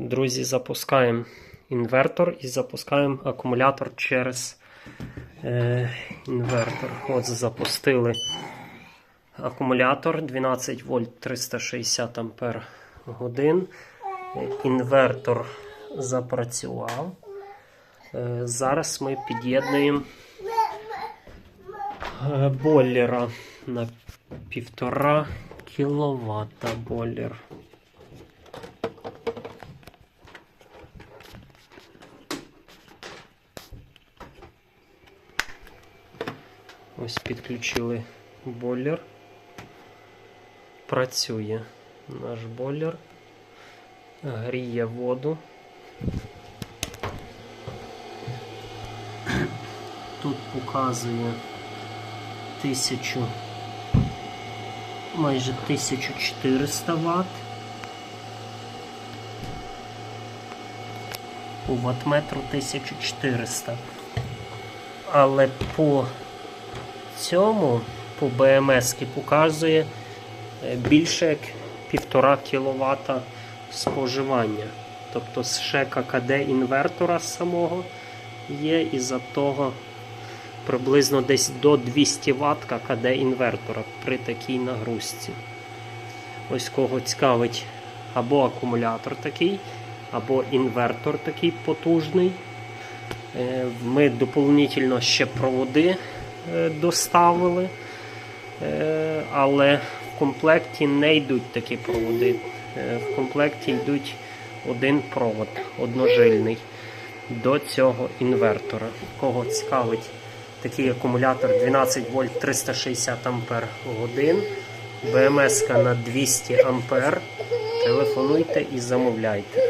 Друзі, запускаємо інвертор і запускаємо акумулятор через е, інвертор. От запустили акумулятор 12 вольт 360 ампер годин. Інвертор запрацював. Е, Зараз ми під'єднуємо е, бойлера на 1,5 кВт бойлер. Ось підключили бойлер. Працює наш бойлер. Гріє воду. Тут показує 1000 майже 1400 Вт. У ваттметру 1400. Але по цьому по БМС показує е, більше як 1,5 кВт споживання. Тобто ще ККД інвертора самого є, і за того приблизно десь до 200 Вт ККД інвертора при такій нагрузці. Ось кого цікавить або акумулятор такий, або інвертор такий потужний. Е, Ми доповнительно ще проводи доставили, Е, але в комплекті не йдуть такі проводи. Е, В комплекті йдуть один провод одножильний до цього інвертора. Кого цікавить такий акумулятор 12 вольт 360 ампер годин, БМС на 200 ампер. Телефонуйте і замовляйте.